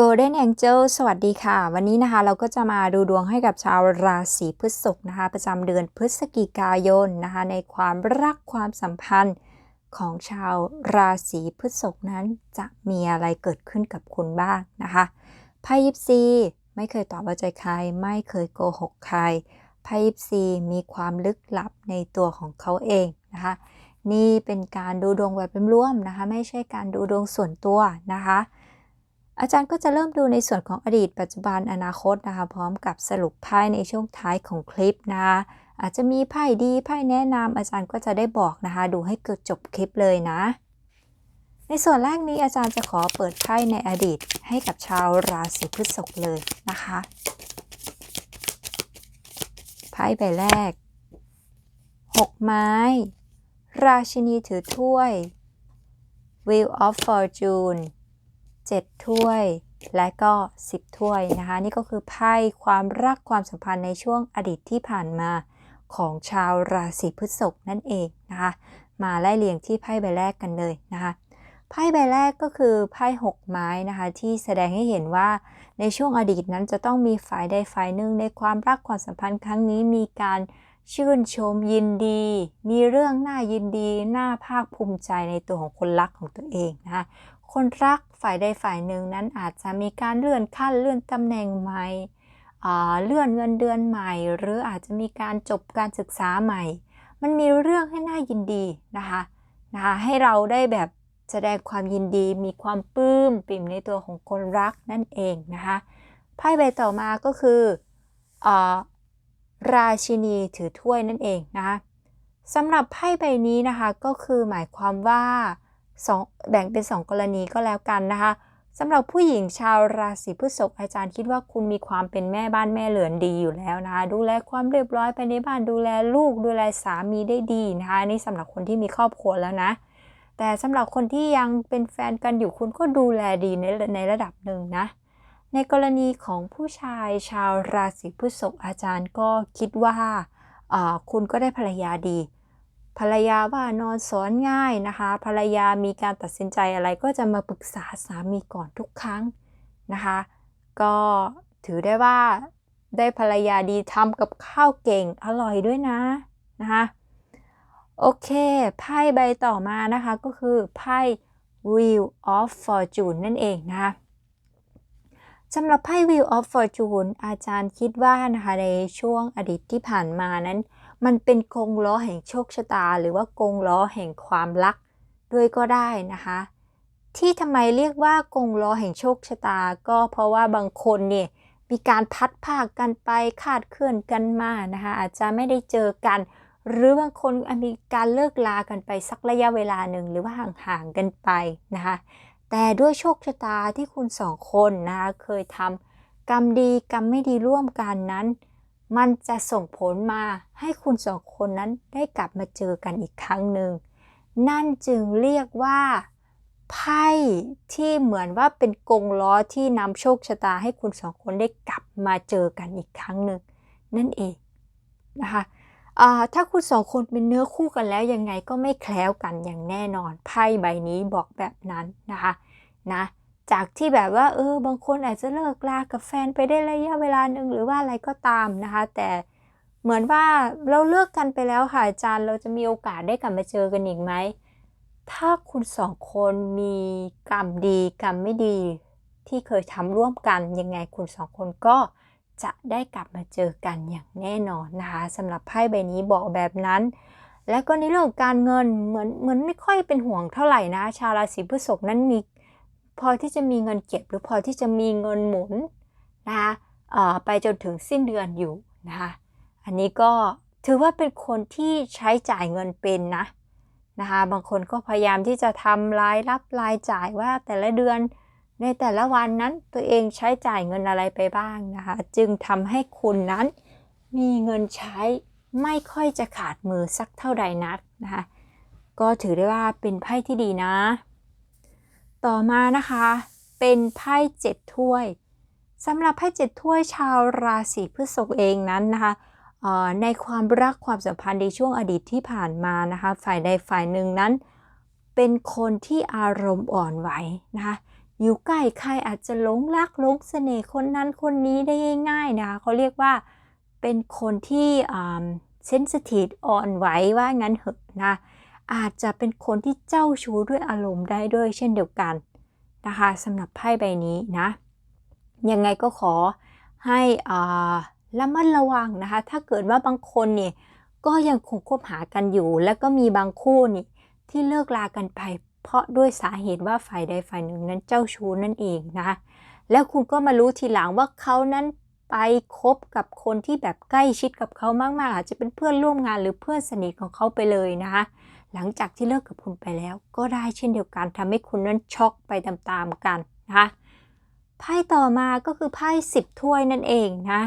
Golden Angel สวัสดีค่ะ วันนี้นะคะเราก็จะมาดูดวงให้กับชาวราศีพฤษภนะคะ ประจำเดือนพฤศจิกายนนะคะ ในความรักความสัมพันธ์ของชาวราศีพฤษภนั้นจะมีอะไรเกิดขึ้นกับคุณบ้างนะคะไพ่ยิปซีไม่เคยตอบว่าใจใคร ไม่เคยโกหกใครไพ่ยิปซีมีความลึกลับในตัวของเขาเองนะคะ นี่เป็นการดูดวงแบบร่วมนะคะ ไม่ใช่การดูดวงส่วนตัวนะคะ อาจารย์ก็จะเริ่มดูในส่วนของอดีตปัจจุบันอนาคตนะคะ พร้อมกับสรุปไพ่ในช่วงท้ายของคลิปนะอาจจะมีไพ่ดีไพ่แนะนำอาจารย์ก็จะได้บอกนะคะ ดูให้เกิดจบคลิปเลยนะ ในส่วนแรกนี้อาจารย์จะขอเปิดไพ่ในอดีตให้กับชาวราศีพฤษภเลยนะคะไพ่ใบแรก 6 ไม้ ราชินีถือถ้วย Wheel of Fortune 7 ถ้วย และก็ 10 ถ้วยนะคะ นี่ก็คือไพ่ความรักความสัมพันธ์ในช่วงอดีตที่ผ่านมาของชาวราศีพฤษภนั่นเองนะคะ มาไล่เลียงที่ไพ่ใบแรกกันเลยนะคะไพ่ใบแรกก็คือไพ่6ไม้นะคะ ที่แสดงให้เห็นว่าในช่วงอดีตนั้นจะต้องมีฝ่ายใดฝ่ายหนึ่งในความรักความสัมพันธ์ครั้งนี้มีการชื่นชมยินดี มีเรื่องน่ายินดี น่าภาคภูมิใจในตัวของคนรักของตัวเองนะคะ คนรักฝ่ายใดฝ่ายหนึ่งนั้นอาจจะมีการเลื่อนขั้นเลื่อนตำแหน่งใหม่เลื่อนเงินเดือนใหม่ หรืออาจจะมีการจบการศึกษาใหม่ มันมีเรื่องให้น่ายินดีนะคะนะคะ ให้เราได้แบบแสดงความยินดีมีความปลื้มปิ่มในตัวของคนรักนั่นเองนะคะไพ่ใบต่อมาก็คืออราชินีถือถ้วยนั่นเองนะคะสำหรับไพ่ใบนี้นะคะก็คือหมายความว่า แบ่งเป็น 2 กรณีก็แล้วกันนะคะสำหรับผู้หญิงชาวราศีพฤษภอาจารย์คิดว่าคุณมีความเป็นแม่บ้านแม่เหลือนดีอยู่แล้วนะคะ ดูแลความเรียบร้อยภายในบ้านดูแลลูกดูแลสามีได้ดีนะคะนี่สำหรับคนที่มีครอบครัวแล้วนะ แต่สำหรับคนที่ยังเป็นแฟนกันอยู่คุณก็ดูแลดีในในระดับหนึ่งนะ ในกรณีของผู้ชายชาวราศีพฤษภอาจารย์ก็คิดว่าคุณก็ได้ภรรยาดี ภรรยาว่านอนสอนง่ายนะคะ ภรรยามีการตัดสินใจอะไรก็จะมาปรึกษาสามีก่อนทุกครั้งนะคะ ก็ถือได้ว่าได้ภรรยาดีทำกับข้าวเก่งอร่อยด้วยนะนะคะโอเค ไพ่ใบต่อมานะคะก็คือไพ่ Wheel of Fortune นั่นเองนะคะสำหรับไพ่ Wheel of Fortune อาจารย์คิดว่านะคะในช่วงอดีตที่ผ่านมานั้น มันเป็นกงล้อแห่งโชคชะตา หรือว่ากงล้อแห่งความรักด้วยก็ได้นะคะ ที่ทำไมเรียกว่ากงล้อแห่งโชคชะตา ก็เพราะว่าบางคนเนี่ยมีการพัดภาคกันไปคาดเคลื่อนกันมานะคะอาจจะไม่ได้เจอกัน หรือบางคนมีการเลิกลากันไปสักระยะเวลาหนึ่งหรือว่าห่างๆกันไปนะคะแต่ด้วยโชคชะตาที่คุณสองคนนะคะเคยทำกรรมดีกรรมไม่ดีร่วมกันนั้น มันจะส่งผลมาให้คุณสองคนนั้นได้กลับมาเจอกันอีกครั้งหนึ่ง นั่นจึงเรียกว่าไพ่ที่เหมือนว่าเป็นกงล้อที่นำโชคชะตาให้คุณสองคนได้กลับมาเจอกันอีกครั้งหนึ่งนั่นเองนะคะถ้าคุณสองคนเป็นเนื้อคู่กันแล้วยังไงก็ไม่แคล้วกันอย่างแน่นอนไพ่ใบนี้บอกแบบนั้นนะคะนะ จากที่แบบว่าเออบางคนอาจจะเลิกลากับแฟนไปได้ระยะเวลาหนึ่งหรือว่าอะไรก็ตามนะคะ แต่เหมือนว่าเราเลิกกันไปแล้วค่ะอาจารย์เราจะมีโอกาสได้กลับมาเจอกันอีกไหมถ้าคุณสองคนมีกรรมดีกรรมไม่ดีที่เคยทำร่วมกันยังไงคุณสองคนก็จะได้กลับมาเจอกันอย่างแน่นอนนะคะสำหรับไพ่ใบนี้บอกแบบนั้น แล้วก็ในเรื่องการเงินเหมือนเหมือนไม่ค่อยเป็นห่วงเท่าไหร่นะ ชาวราศีพฤษภนั้นมี พอที่จะมีเงินเก็บหรือพอที่จะมีเงินหมุนนะคะไปจนถึงสิ้นเดือนอยู่นะคะอันนี้ก็ถือว่าเป็นคนที่ใช้จ่ายเงินเป็นนะนะคะบางคนก็พยายามที่จะทำรายรับรายจ่ายว่าแต่ละเดือนในแต่ละวันนั้นตัวเองใช้จ่ายเงินอะไรไปบ้างนะคะ จึงทำให้คุณนั้นมีเงินใช้ไม่ค่อยจะขาดมือสักเท่าใดนักนะคะก็ถือได้ว่าเป็นไพ่ที่ดีนะ ต่อมานะคะ เป็นไพ่เจ็ดถ้วยสำหรับไพ่เจ็ดถ้วยชาวราศีพฤษภเองนั้นนะคะในความรักความสัมพันธ์ในช่วงอดีตที่ผ่านมานะคะฝ่ายใดฝ่ายหนึ่งนั้น เป็นคนที่อารมณ์อ่อนไหวนะคะอยู่ใกล้ใครอาจจะหลงรักหลงเสน่ห์คนนั้นคนนี้ได้ง่ายๆนะคะเขาเรียกว่าเป็นคนที่เซนซิทีฟอ่อนไหวว่างั้นเหอะนะ อาจจะเป็นคนที่เจ้าชู้ด้วยอารมณ์ได้ด้วยเช่นเดียวกันนะคะสำหรับไพ่ใบนี้นะ ยังไงก็ขอให้ระมัดระวังนะคะ ถ้าเกิดว่าบางคนเนี่ยก็ยังคงคบหากันอยู่ แล้วก็มีบางคู่นี่ที่เลิกลากันไป เพราะด้วยสาเหตุว่าฝ่ายใดฝ่ายหนึ่งนั้นเจ้าชู้นั่นเองนะแล้วคุณก็มารู้ทีหลังว่าเขานั้นไปคบกับคนที่แบบใกล้ชิดกับเขามากๆ อาจจะเป็นเพื่อนร่วมงานหรือเพื่อนสนิทของเขาไปเลยนะคะ หลังจากที่เลิกกับคุณไปแล้ว ก็ได้เช่นเดียวกันทำให้คุณนั้นช็อกไปตามๆกันนะคะไพ่ต่อมาก็คือไพ่สิบถ้วยนั่นเองนะ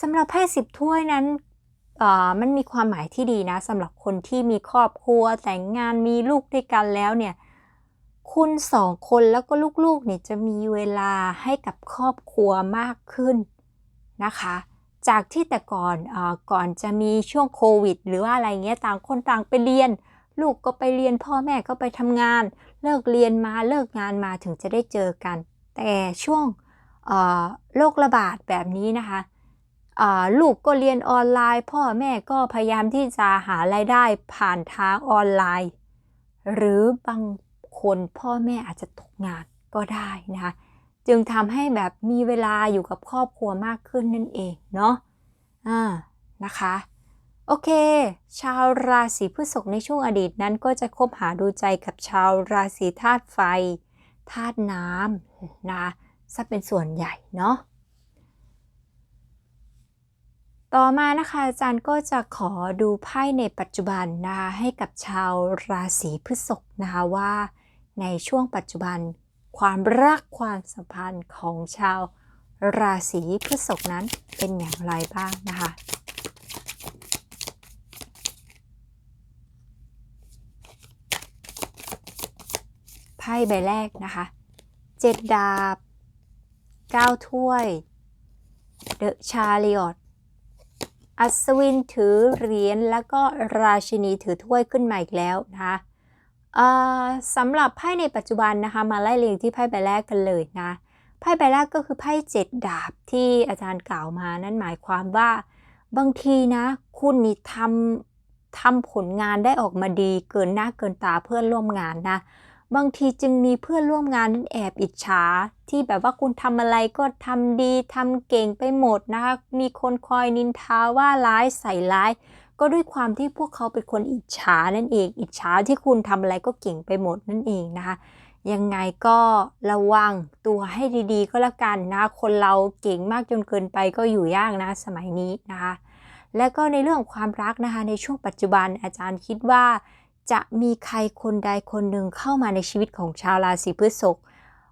สำหรับไพ่สิบถ้วยนั้นมันมีความหมายที่ดีนะสำหรับคนที่มีครอบครัวแต่งงานมีลูกด้วยกันแล้วเนี่ยคุณสองคนแล้วก็ลูกๆเนี่ยจะมีเวลาให้กับครอบครัวมากขึ้นนะคะ จากที่แต่ก่อนอก่อนจะมีช่วงโควิด หรือว่าอะไรเงี้ยต่างคนต่างไปเรียน ลูกก็ไปเรียนพ่อแม่ก็ไปทำงาน เลิกเรียนมาเลิกงานมาถึงจะได้เจอกัน แต่ช่วงโรคระบาดแบบนี้นะคะลูกก็เรียนออนไลน์ พ่อแม่ก็พยายามที่จะหารายได้ผ่านทางออนไลน์ หรือบางคนพ่อแม่อาจจะตกงานก็ได้นะคะจึงทำให้แบบมีเวลาอยู่กับครอบครัวมากขึ้นนั่นเองเนาะอ่านะคะ โอเค ชาวราศีพฤษภในช่วงอดีตนั้นก็จะคบหาดูใจกับชาวราศีธาตุไฟธาตุน้ำนะซะเป็นส่วนใหญ่เนาะต่อมานะคะอาจารย์ก็จะขอดูไพ่ในปัจจุบันนะคะให้กับชาวราศีพฤษภนะคะว่า ในช่วงปัจจุบันความรักความสัมพันธ์ของชาวราศีพฤษภนั้นเป็นอย่างไรบ้างนะคะ พ่ใบแรกนะคะเจ็ดดาบเก้าถ้วยเดอะชาลิออตอัศวินถือเหรียญแล้วก็ราชินีถือถ้วยขึ้นมาอีกแล้วนะคะสำหรับไพ่ในปัจจุบันนะคะ มาไล่เรียงที่ไพ่ใบแรกกันเลยนะไพ่ใบแรกก็คือไพ่เจ็ดดาบที่อาจารย์กล่าวมานั่นหมายความว่าบางทีนะ คุณนี่ทำทำผลงานได้ออกมาดีเกินหน้าเกินตาเพื่อนร่วมงานนะ บางทีจึงมีเพื่อนร่วมงานนั้นแอบอิจฉา ที่แบบว่าคุณทำอะไรก็ทำดีทำเก่งไปหมดนะคะ มีคนคอยนินทาว่าร้ายใส่ร้าย ก็ด้วยความที่พวกเขาเป็นคนอิจฉานั่นเอง อิจฉาที่คุณทำอะไรก็เก่งไปหมดนั่นเองนะคะ ยังไงก็ระวังตัวให้ดีๆ ก็แล้วกันนะ คนเราเก่งมากจนเกินไปก็อยู่ยากนะสมัยนี้นะคะ และก็ในเรื่องความรักนะคะในช่วงปัจจุบันอาจารย์คิดว่า จะมีใครคนใดคนหนึ่งเข้ามาในชีวิตของชาวราศีพฤษภ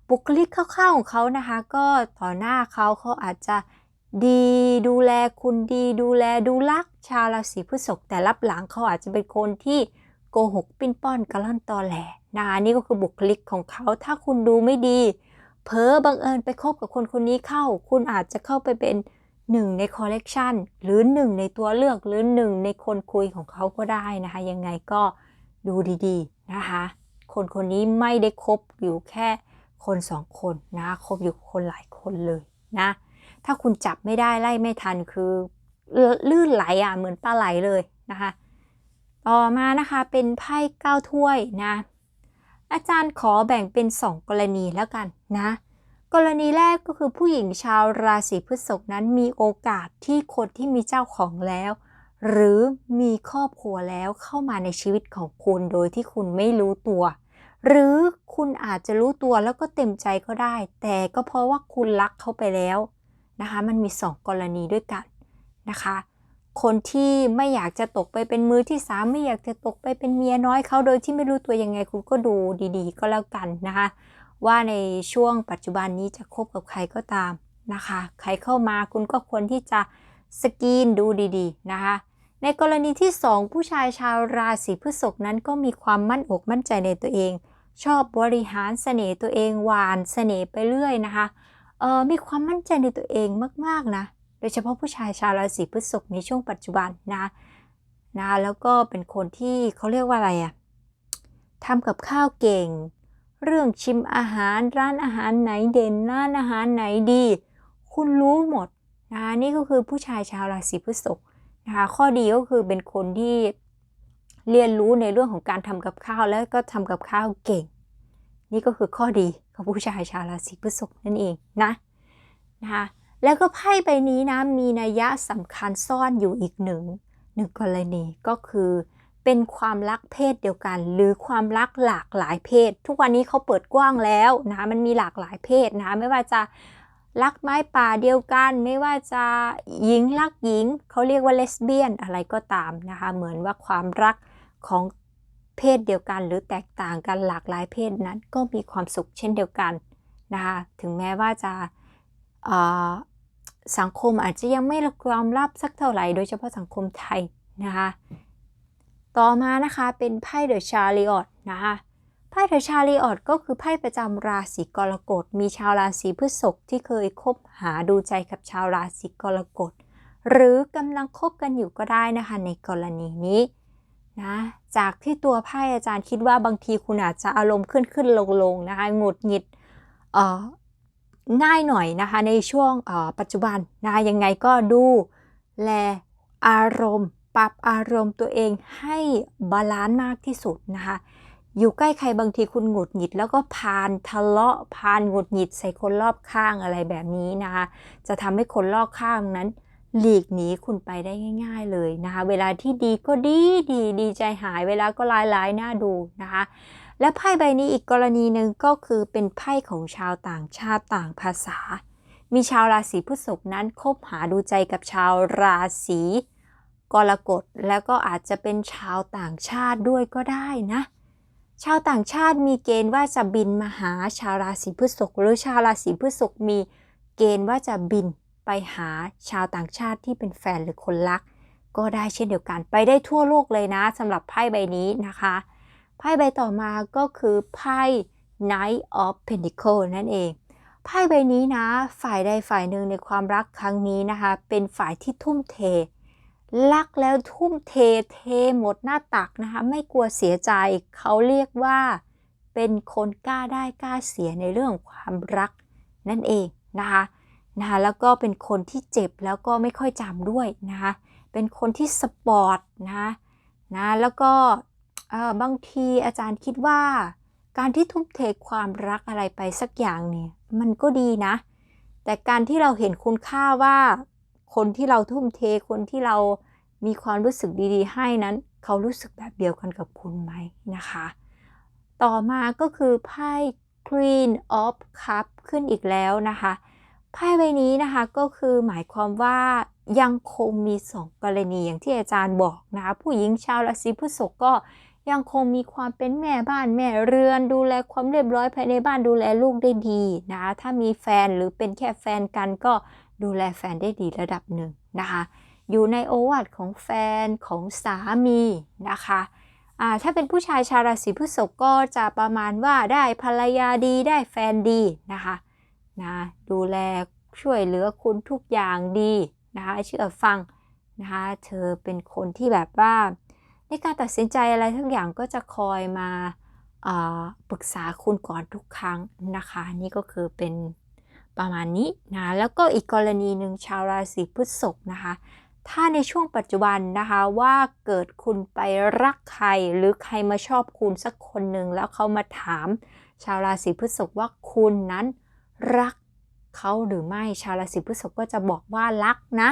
บุคลิกคร่าวๆของเขานะคะ ก็ต่อหน้าเขาเขาอาจจะดีดูแลคุณดีดูแลดูรักชาวราศีพฤษภแต่รับหลังเขาอาจจะเป็นคนที่โกหกปิ้นป้อนกระล่อนตอแหลนะนี่ก็คือบุคลิกของเขาถ้าคุณดูไม่ดี เพ้อบังเอิญไปคบกับคนคนนี้เข้า คุณอาจจะเข้าไปเป็นหนึ่งในคอลเลกชันหรือหนึ่งในตัวเลือกหรือหนึ่งในคนคุยของเขาก็ได้นะคะ ยังไงก็ ดูดีๆนะคะ คนคนนี้ไม่ได้คบอยู่แค่คนสองคนนะคบอยู่คนหลายคนเลยนะ ถ้าคุณจับไม่ได้ไล่ไม่ทันคือลื่นไหลอะเหมือนปลาไหลเลยนะคะ ต่อมานะคะเป็นไพ่เก้าถ้วยนะ อาจารย์ขอแบ่งเป็น 2 กรณีแล้วกันนะ กรณีแรกก็คือผู้หญิงชาวราศีพฤษภนั้นมีโอกาสที่คนที่มีเจ้าของแล้ว หรือมีครอบครัวแล้วเข้ามาในชีวิตของคุณโดยที่คุณไม่รู้ตัว หรือคุณอาจจะรู้ตัวแล้วก็เต็มใจก็ได้ แต่ก็เพราะว่าคุณรักเขาไปแล้วนะคะ มันมี 2 กรณีด้วยกันนะคะ คนที่ไม่อยากจะตกไปเป็นมือที่สามไม่อยากจะตกไปเป็นเมียน้อยเขาโดยที่ไม่รู้ตัวยังไงคุณก็ดูดีๆ ก็แล้วกันนะคะ ว่าในช่วงปัจจุบันนี้จะคบกับใครก็ตามนะคะ ใครเข้ามาคุณก็ควรที่จะสกรีนดูดีๆนะคะ ในกรณีที่ 2 ผู้ชายชาวราศีพฤษภนั้นก็มีความมั่นอกมั่นใจในตัวเอง ชอบบริหารเสน่ห์ตัวเองหวานเสน่ห์ไปเรื่อยนะคะเออมีความมั่นใจในตัวเองมากๆนะโดยเฉพาะผู้ชายชาวราศีพฤษภในช่วงปัจจุบันนะนะแล้วก็เป็นคนที่เขาเรียกว่าอะไรอะทำกับข้าวเก่ง เรื่องชิมอาหารร้านอาหารไหนเด่นร้านอาหารไหนดี คุณรู้หมดนะคะนี่ก็คือผู้ชายชาวราศีพฤษภ นะคะข้อดีก็คือเป็นคนที่เรียนรู้ในเรื่องของการทำกับข้าวแล้วก็ทำกับข้าวเก่ง นี่ก็คือข้อดีของผู้ชายชาวราศีพฤษภนั่นเองนะนะคะแล้วก็ไพ่ใบนี้นะมีนัยยะสำคัญซ่อนอยู่อีกหนึ่งหนึ่งกรณีก็คือเป็นความรักเพศเดียวกัน หรือความรักหลากหลายเพศ ทุกวันนี้เขาเปิดกว้างแล้วนะมันมีหลากหลายเพศนะไม่ว่าจะ รักไม้ป่าเดียวกัน ไม่ว่าจะหญิงรักหญิง เขาเรียกว่าเลสเบี้ยนอะไรก็ตามนะคะ เหมือนว่าความรักของเพศเดียวกัน หรือแตกต่างกันหลากหลายเพศนั้นก็มีความสุขเช่นเดียวกันนะคะถึงแม้ว่าจะสังคมอาจจะยังไม่ยอมรับสักเท่าไหร่ โดยเฉพาะสังคมไทยนะคะ ต่อมานะคะเป็นไพ่เดอะชาริออตนะคะ ไพ่เดอะชาริออตก็คือไพ่ประจำราศีกรกฎ มีชาวราศีพฤษภที่เคยคบหาดูใจกับชาวราศีกรกฎ หรือกำลังคบกันอยู่ก็ได้นะคะในกรณีนี้นะจากที่ตัวไพ่อาจารย์คิดว่าบางทีคุณอาจจะอารมณ์ขึ้นขึ้นลงลงนะคะหงุดหงิดเอ่อง่ายหน่อยนะคะในช่วงปัจจุบันนะคะยังไงก็ดูแลอารมณ์ ปรับอารมณ์ตัวเองให้บาลานซ์มากที่สุดนะคะ อยู่ใกล้ใครบางทีคุณหงุดหงิด แล้วก็พานทะเลาะพานหงุดหงิดใส่คนรอบข้างอะไรแบบนี้นะคะจะทำให้คนรอบข้างนั้น หลีกหนีคุณไปได้ง่าย ๆเลยนะคะ เวลาที่ดีก็ดีดีดีใจหายเวลาก็ร้ายร้ายน่าดูนะคะ และไพ่ใบนี้อีกกรณีหนึ่งก็คือเป็นไพ่ของชาวต่างชาติต่างภาษา มีชาวราศีพฤษภนั้นคบหาดูใจกับชาวราศีกรกฎแล้วก็อาจจะเป็นชาวต่างชาติด้วยก็ได้นะ ชาวต่างชาติมีเกณฑ์ว่าจะบินมาหาชาวราศีพฤษภหรือชาวราศีพฤษภมีเกณฑ์ว่าจะบินไปหาชาวต่างชาติที่เป็นแฟนหรือคนรัก ก็ได้เช่นเดียวกัน ไปได้ทั่วโลกเลยนะสำหรับไพ่ใบนี้นะคะไพ่ใบต่อมาก็คือไพ่ Knight of Pentacles นั่นเองไพ่ใบนี้นะ ฝ่ายใดฝ่ายหนึ่งในความรักครั้งนี้นะคะ เป็นฝ่ายที่ทุ่มเท รักแล้วทุ่มเทเทหมดหน้าตักนะคะ ไม่กลัวเสียใจเขาเรียกว่า เป็นคนกล้าได้กล้าเสียในเรื่องความรักนั่นเองนะคะนะคะแล้วก็เป็นคนที่เจ็บแล้วก็ไม่ค่อยจำด้วยนะคะเป็นคนที่สปอร์ตนะนะแล้วก็บางทีอาจารย์คิดว่า การที่ทุ่มเทความรักอะไรไปสักอย่างเนี่ยมันก็ดีนะ แต่การที่เราเห็นคุณค่าว่าคนที่เราทุ่มเทคนที่เรา มีความรู้สึกดีๆ ให้นั้น เขารู้สึกแบบเดียวกันกับคุณไหมนะคะ ต่อมาก็คือไพ่ Queen of Cup ขึ้นอีกแล้วนะคะไพ่ใบนี้นะคะก็คือหมายความว่ายังคงมีสองกรณีอย่างที่อาจารย์บอกนะคะผู้หญิงชาวราศีพฤษภก็ยังคงมีความเป็นแม่บ้านแม่เรือนดูแลความเรียบร้อยภายในบ้านดูแลลูกได้ดีนะคะถ้ามีแฟนหรือเป็นแค่แฟนกันก็ดูแลแฟนได้ดีระดับหนึ่งนะคะ อยู่ในโอวัตของแฟนของสามีนะคะถ้าเป็นผู้ชายชาวราศีพฤษภก็จะประมาณว่าได้ภรรยาดีได้แฟนดีนะคะนะดูแลช่วยเหลือคุณทุกอย่างดีนะคะเชื่อฟังนะคะเธอเป็นคนที่แบบว่าในการตัดสินใจอะไรทั้งอย่างก็จะคอยมาปรึกษาคุณก่อนทุกครั้งนะคะนี่ก็คือเป็นประมาณนี้นะแล้วก็อีกกรณีหนึ่งชาวราศีพฤษภนะคะ ถ้าในช่วงปัจจุบันนะคะว่าเกิดคุณไปรักใครหรือใครมาชอบคุณสักคนหนึ่งแล้วเขามาถาม ชาวราศีพฤษภว่าคุณนั้นรักเขาหรือไม่ชาวราศีพฤษภก็จะบอกว่ารักนะ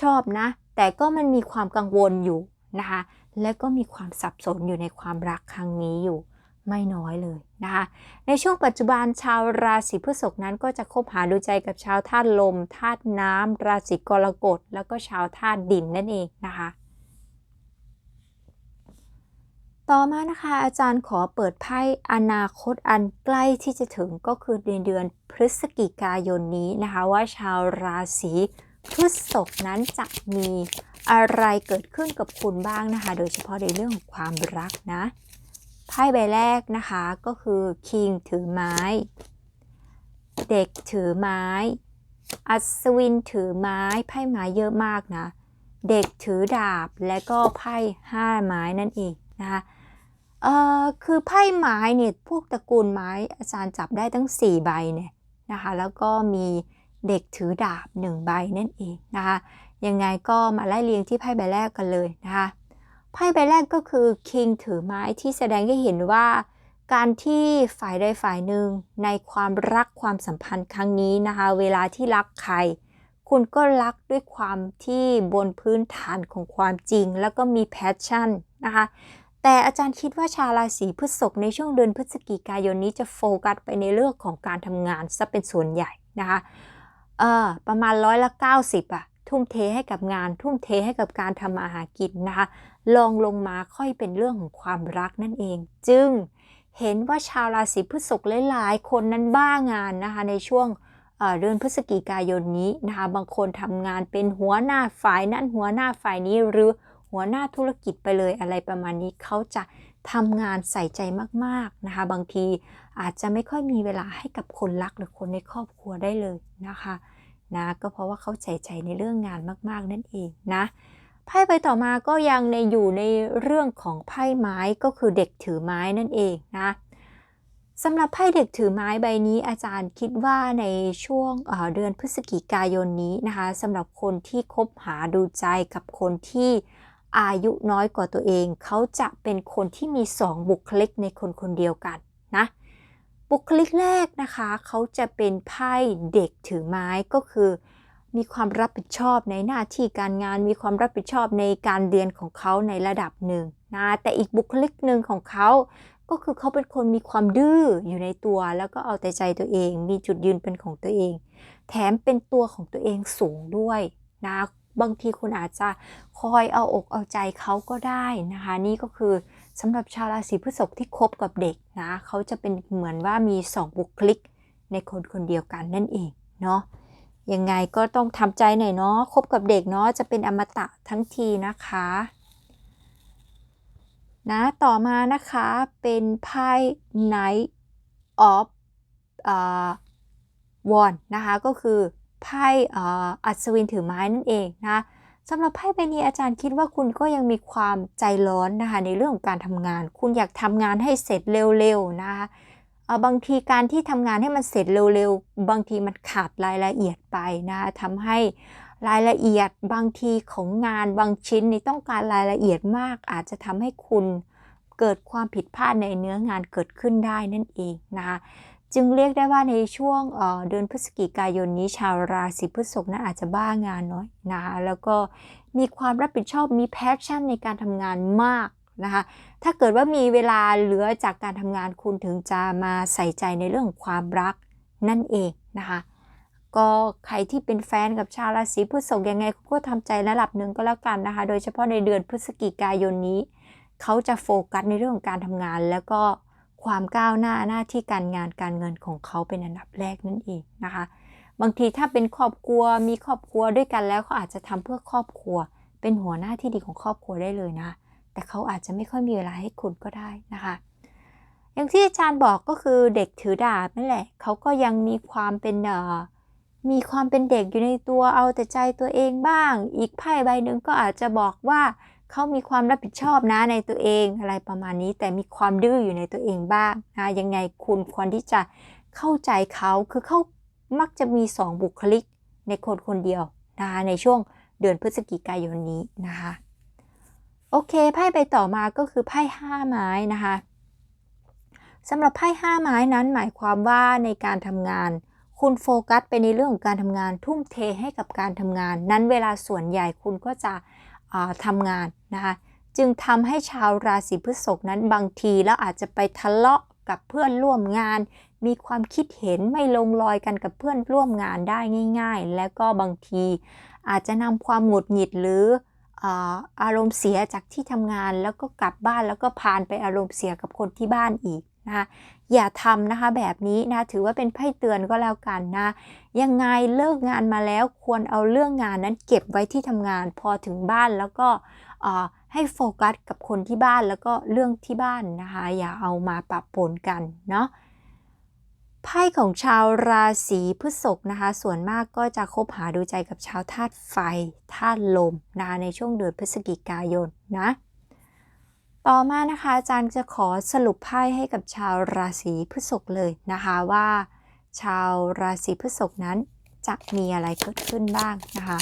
ชอบนะ แต่ก็มันมีความกังวลอยู่นะคะและก็มีความสับสนอยู่ในความรักครั้งนี้อยู่ ไม่น้อยเลยนะคะ ในช่วงปัจจุบันชาวราศีพฤษภนั้นก็จะคบหาดูใจกับชาวธาตุลมธาตุน้ำราศีกรกฎแล้วก็ชาวธาตุดินนั่นเองนะคะ ต่อมานะคะอาจารย์ขอเปิดไพ่อนาคตอันใกล้ที่จะถึงก็คือในเดือนพฤศจิกายนนี้นะคะว่าชาวราศีพฤษภนั้นจะมีอะไรเกิดขึ้นกับคุณบ้างนะคะ โดยเฉพาะในเรื่องของความรักนะ ไพ่ใบแรกนะคะก็คือคิงถือไม้ เด็กถือไม้ อัศวินถือไม้ไพ่ไม้เยอะมากนะ เด็กถือดาบและก็ไพ่ห้าไม้นั่นเองนะคะเอ่อคือไพ่ไม้เนี่ยพวกตระกูลไม้อาจารย์จับได้ตั้ง 4 ใบเนี่ยนะคะแล้วก็มีเด็กถือดาบ 1 ใบนั่นเองนะคะยังไงก็มาไล่เรียงที่ไพ่ใบแรกกันเลยนะคะ ไพ่ใบแรกก็คือ King ถือไม้ที่แสดงให้เห็นว่า การที่ฝ่ายใดฝ่ายหนึ่งในความรักความสัมพันธ์ครั้งนี้นะคะ เวลาที่รักใคร คุณก็รักด้วยความที่บนพื้นฐานของความจริง แล้วก็มีแพชชั่นนะคะแต่อาจารย์คิดว่าชาวราศีพฤษภในช่วงเดือนพฤศจิกายนนี้จะโฟกัสไปในเรื่องของการทำงานซะเป็นส่วนใหญ่นะคะ เออประมาณร้อยละ90อะ ทุ่มเทให้กับงาน ทุ่มเทให้กับการทำอาหากินนะคะลองลงมาค่อยเป็นเรื่องของความรักนั่นเอง จึงเห็นว่าชาวราศีพฤษภหลายๆ คนนั้นบ้างานนะคะในช่วงเดือนพฤศจิกายนนี้นะคะบางคนทำงานเป็นหัวหน้าฝ่ายนั้นหัวหน้าฝ่ายนี้หรือหัวหน้าธุรกิจไปเลยอะไรประมาณนี้เขาจะทำงานใส่ใจมากๆนะคะ บางทีอาจจะไม่ค่อยมีเวลาให้กับคนรักหรือคนในครอบครัวได้เลยนะคะ นะ ก็เพราะว่าเขาใส่ใจในเรื่องงานมาก ๆ นั่นเองนะไพ่ใบต่อมาก็ยังในอยู่ในเรื่องของไพ่ไม้ก็คือเด็กถือไม้นั่นเองนะสำหรับไพ่เด็กถือไม้ใบนี้อาจารย์คิดว่าในช่วงเดือนพฤศจิกายนนี้นะคะสำหรับคนที่คบหาดูใจกับคนที่อายุน้อยกว่าตัวเอง เขาจะเป็นคนที่มีสองบุคลิกในคนคนเดียวกันนะ บุคลิกแรกนะคะ เขาจะเป็นไพ่เด็กถือไม้ก็คือ มีความรับผิดชอบในหน้าที่การงาน มีความรับผิดชอบในการเรียนของเขาในระดับหนึ่งนะแต่อีกบุคลิกหนึ่งของเขาก็คือเขาเป็นคนมีความดื้ออยู่ในตัว แล้วก็เอาแต่ใจตัวเอง มีจุดยืนเป็นของตัวเอง แถมเป็นตัวของตัวเองสูงด้วยนะบางทีคุณอาจจะคอยเอาอกเอาใจเขาก็ได้นะคะ นี่ก็คือ สำหรับชาวราศีพฤษภที่คบกับเด็กนะเขาจะเป็นเหมือนว่ามีสองบุคลิกในคนคนเดียวกันนั่นเองเนาะยังไงก็ต้องทำใจหน่อยเนาะคบกับเด็กเนาะจะเป็นอมตะทั้งทีนะคะนะต่อมานะคะเป็นไพ่ Knight of วอนนะคะก็คือไพ่อัศวินถือไม้นั่นเองนะ สำหรับไพ่ใบนี้อาจารย์คิดว่าคุณก็ยังมีความใจร้อนนะคะในเรื่องของการทำงาน คุณอยากทำงานให้เสร็จเร็วๆนะคะบางทีการที่ทำงานให้มันเสร็จเร็วๆ บางทีมันขาดรายละเอียดไปนะทำให้รายละเอียดบางทีของงานบางชิ้นนี่ต้องการรายละเอียดมาก อาจจะทำให้คุณเกิดความผิดพลาดในเนื้องานเกิดขึ้นได้นั่นเองนะคะ จึงเรียกได้ว่าในช่วงเดือนพฤศจิกายนนี้ชาวราศีพฤษภนะอาจจะบ้างานน้อยนะคะแล้วก็มีความรับผิดชอบมีแพชชั่นในการทำงานมากนะคะถ้าเกิดว่ามีเวลาเหลือจากการทำงานคุณถึงจะมาใส่ใจในเรื่องความรักนั่นเองนะคะก็ใครที่เป็นแฟนกับชาวราศีพฤษภยังไงก็ทำใจระดับหนึ่งก็แล้วกันนะคะ โดยเฉพาะในเดือนพฤศจิกายนนี้ เขาจะโฟกัสในเรื่องของการทำงานแล้วก็ ความก้าวหน้าหน้าที่การงานการเงินของเขาเป็นอันดับแรกนั่นเองนะคะ บางทีถ้าเป็นครอบครัวมีครอบครัวด้วยกันแล้วเขาอาจจะทำเพื่อครอบครัว เป็นหัวหน้าที่ดีของครอบครัวได้เลยนะ แต่เขาอาจจะไม่ค่อยมีเวลาให้คุณก็ได้นะคะ อย่างที่อาจารย์บอกก็คือเด็กถือดาบนั่นแหละเขาก็ยังมีความเป็นเอ่อมีความเป็นเด็กอยู่ในตัวเอาแต่ใจตัวเองบ้าง อีกไพ่ใบหนึ่งก็อาจจะบอกว่า เขามีความรับผิดชอบนะในตัวเองอะไรประมาณนี้ แต่มีความดื้ออยู่ในตัวเองบ้างนะยังไงคุณควรที่จะเข้าใจเขาคือเขามักจะมี 2 บุคลิกในคนคนเดียวนะคะในช่วงเดือนพฤศจิกายนนี้นะคะโอเคไพ่ใบต่อมาก็คือไพ่ห้าไม้นะคะสำหรับไพ่ห้าไม้นั้นหมายความว่าในการทำงาน คุณโฟกัสไปในเรื่องของการทำงาน ทุ่มเทให้กับการทำงาน นั้นเวลาส่วนใหญ่คุณก็จะ ทำงานนะคะจึงทำให้ชาวราศีพฤษภนั้นบางทีแล้วอาจจะไปทะเลาะกับเพื่อนร่วมงาน มีความคิดเห็นไม่ลงรอยกันกับเพื่อนร่วมงานได้ง่าย ๆ และก็บางทีอาจจะนำความหงุดหงิดหรืออารมณ์เสียจากที่ทำงานแล้วก็กลับบ้านแล้วก็พานไปอารมณ์เสียกับคนที่บ้านอีก นะคะอย่าทำนะคะแบบนี้นะถือว่าเป็นไพ่เตือนก็แล้วกันนะยังไงเลิกงานมาแล้วควรเอาเรื่องงานนั้นเก็บไว้ที่ทำงานพอถึงบ้านแล้วก็ให้โฟกัสกับคนที่บ้านแล้วก็เรื่องที่บ้านนะคะอย่าเอามาปะปนกันเนาะไพ่ของชาวราศีพฤษภนะคะ ส่วนมากก็จะคบหาดูใจกับชาวธาตุไฟธาตุลมนะคะในช่วงเดือนพฤศจิกายนนะ ต่อมานะคะอาจารย์จะขอสรุปไพ่ให้กับชาวราศีพฤษภเลยนะคะว่า ชาวราศีพฤษภนั้นจะมีอะไรเกิดขึ้นบ้างนะคะ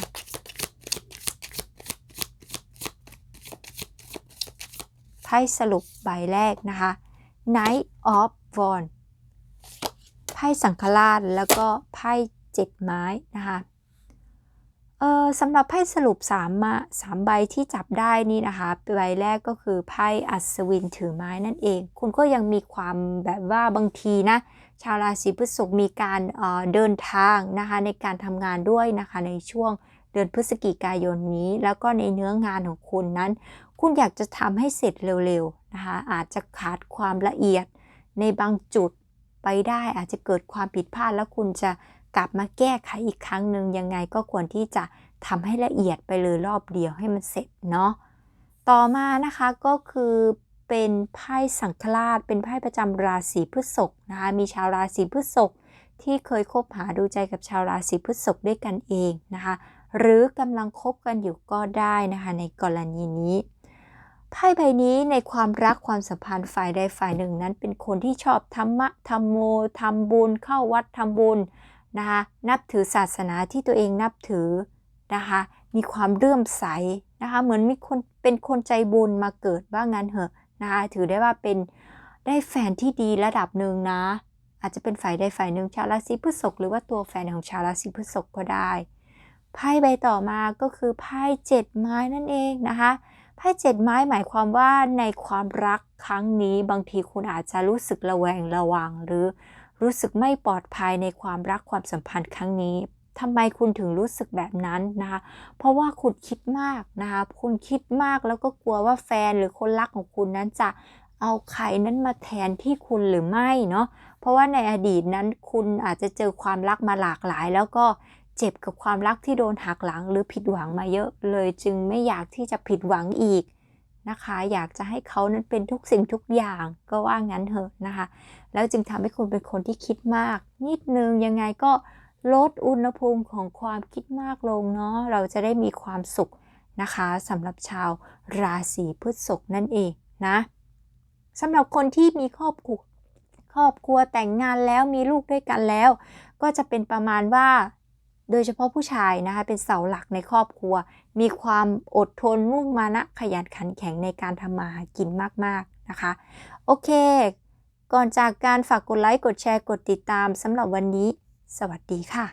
ไพ่สรุปใบแรกนะคะ Knight of Wands ไพ่สังฆราชแล้วก็ไพ่เจ็ดไม้นะคะ ออสำหรับไพ่สรุป3มาสามใบที่จับได้นี่นะคะใบแรกก็คือไพ่อัศวินถือไม้นั่นเอง คุณก็ยังมีความแบบว่าบางทีนะ ชาวราศีพฤษภมีการเเดินทางนะคะในการทำงานด้วยนะคะในช่วงเดือนพฤศจิกายนนี้ แล้วก็ในเนื้องานของคุณนั้น คุณอยากจะทำให้เสร็จเร็วๆนะคะอาจจะขาดความละเอียดในบางจุดไปได้อาจจะเกิดความผิดพลาดแล้วคุณจะ กลับมาแก้ไขอีกครั้งหนึ่งยังไงก็ควรที่จะทำให้ละเอียดไปเลยรอบเดียวให้มันเสร็จเนาะต่อมานะคะก็คือเป็นไพ่สังฆราช เป็นไพ่ประจำราศีพฤษภนะคะมีชาวราศีพฤษภที่เคยคบหาดูใจกับชาวราศีพฤษภด้วยกันเองนะคะหรือกำลังคบกันอยู่ก็ได้นะคะในกรณีนี้ไพ่ใบนี้ในความรักความสัมพันธ์ฝ่ายใดฝ่ายหนึ่งนั้น เป็นคนที่ชอบธรรมะธรรมโมทำบุญเข้าวัดทำบุญ นะคะนับถือศาสนาที่ตัวเองนับถือนะคะมีความเลื่อมใสนะคะเหมือนมีคนเป็นคนใจบุญมาเกิดว่างั้นเหอะนะคะถือได้ว่าเป็นได้แฟนที่ดีระดับหนึ่งนะ อาจจะเป็นฝ่ายใดฝ่ายหนึ่งชาวราศีพฤษภหรือว่าตัวแฟนของชาวราศีพฤษภก็ได้ไพ่ใบต่อมาก็คือไพ่เจ็ดไม้นั่นเองนะคะไพ่เจ็ดไม้หมายความว่าในความรักครั้งนี้บางทีคุณอาจจะรู้สึกระแวงระวังหรือ รู้สึกไม่ปลอดภัยในความรักความสัมพันธ์ครั้งนี้ทำไมคุณถึงรู้สึกแบบนั้นนะคะ เพราะว่าคุณคิดมากนะคะ คุณคิดมากแล้วก็กลัวว่าแฟนหรือคนรักของคุณนั้นจะเอาใครนั้นมาแทนที่คุณหรือไม่เนาะ เพราะว่าในอดีตนั้นคุณอาจจะเจอความรักมาหลากหลาย แล้วก็เจ็บกับความรักที่โดนหักหลังหรือผิดหวังมาเยอะเลยจึงไม่อยากที่จะผิดหวังอีก นะคะ อยากจะให้เขานั้นเป็นทุกสิ่งทุกอย่างก็ว่างั้นเถอะนะคะ แล้วจึงทำให้คุณเป็นคนที่คิดมาก นิดนึงยังไงก็ลดอุณหภูมิของความคิดมากลงเนาะเราจะได้มีความสุขนะคะสำหรับชาวราศีพฤษภนั่นเองนะสำหรับคนที่มีครอบครัวครอบครัวแต่งงานแล้วมีลูกด้วยกันแล้ว ก็จะเป็นประมาณว่า โดยเฉพาะผู้ชายนะคะเป็นเสาหลักในครอบครัว มีความอดทนมุ่งมานะขยันขันแข็งในการทำมาหากินมากๆนะคะ โอเค ก่อนจากการฝากกดไลค์ กดแชร์ กดติดตามสำหรับวันนี้ สวัสดีค่ะ